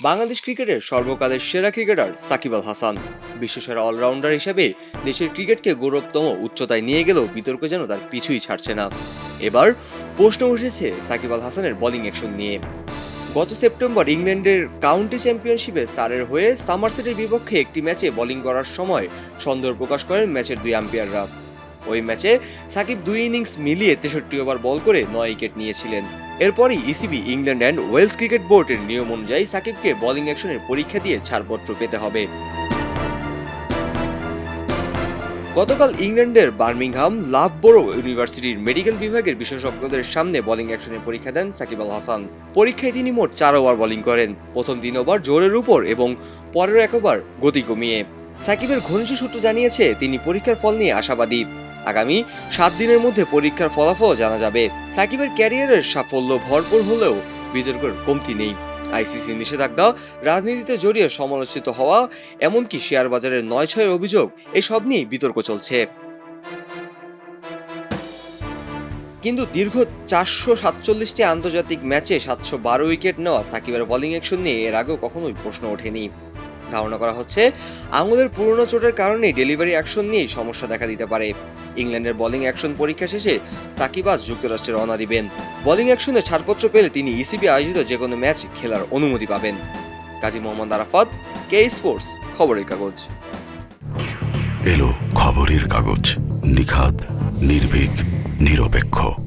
বাংলাদেশ ক্রিকেটের সর্বকালের সেরা ক্রিকেটার সাকিব আল হাসান। বিশ্বসেরা অলরাউন্ডার হিসেবে দেশের ক্রিকেটকে গৌরবতম উচ্চতায় নিয়ে গেলেও বিতর্ক যেন তার পিছুই ছাড়ছে না। এবার প্রশ্ন উঠেছে সাকিব আল হাসানের বোলিং অ্যাকশন নিয়ে। গত সেপ্টেম্বর ইংল্যান্ডের কাউন্টি চ্যাম্পিয়নশিপে সারের হয়ে সামারসেটের বিপক্ষে একটি ম্যাচে বোলিং করার সময় সন্দেহ প্রকাশ করেন ম্যাচের দুই আম্পায়াররা। ওই ম্যাচে সাকিব দুই ইনিংস মিলিয়ে তেষট্টি ওভার বল করে নয় উইকেট নিয়েছিলেন। এরপরই ECB England and Wales cricket বোর্ডের নিয়ম অনুযায়ী সাকিবকে বোলিং অ্যাকশনের পরীক্ষা দিয়ে ছাড়পত্র পেতে হবে। গতকাল ইংল্যান্ডের বার্মিংহাম, লাভবোরো ইউনিভার্সিটির মেডিকেল বিভাগের বিশেষজ্ঞদের সামনে বোলিং অ্যাকশনের পরীক্ষা দেন সাকিব আল হাসান। পরীক্ষায় তিনি মোট চার ওভার বোলিং করেন। প্রথম তিন ওভার জোরের উপর এবং পরের এক ওভার গতি কমিয়ে। সাকিবের ঘনিষ্ঠ সূত্র জানিয়েছে, তিনি পরীক্ষার ফল নিয়ে আশাবাদী। আগামী সাত দিনের মধ্যে পরীক্ষার ফলাফল জানা যাবে। সাকিবের ক্যারিয়ারের সাফল্য ভরপুর হলেও বিতর্কের কমতি নেই। আইসিসি নিষেধাজ্ঞা রাজনীতিতে জড়িয়ে সমালোচিত হওয়া, এমনকি শেয়ার বাজারের নয় ছয় অভিযোগ, এসব নিয়ে বিতর্ক চলছে। কিন্তু দীর্ঘ চারশো সাতচল্লিশটি আন্তর্জাতিক ম্যাচে সাতশো বারো উইকেট নেওয়া সাকিবের বোলিং অ্যাকশন নিয়ে এর আগেও কখনোই প্রশ্ন ওঠেনি। ধারণা করা হচ্ছে আঙুলের পুরনো চোটের কারণে ডেলিভারি অ্যাকশন নিয়ে সমস্যা দেখা দিতে পারে। ইংল্যান্ডের বোলিং অ্যাকশন পরীক্ষা শেষে সাকিব আজ যুক্তরাষ্ট্রে রওনা দিবেন। বোলিং অ্যাকশনে ছাড়পত্র পেলে তিনি ইসিবি আয়োজিত যে কোনো ম্যাচ খেলার অনুমতি পাবেন। কাজী মোহাম্মদ আরাফাত, কে স্পোর্টস, খবরের কাগজ। এলো খবরের কাগজ। নিখাত নির্ভীক, নিরপেক্ষ।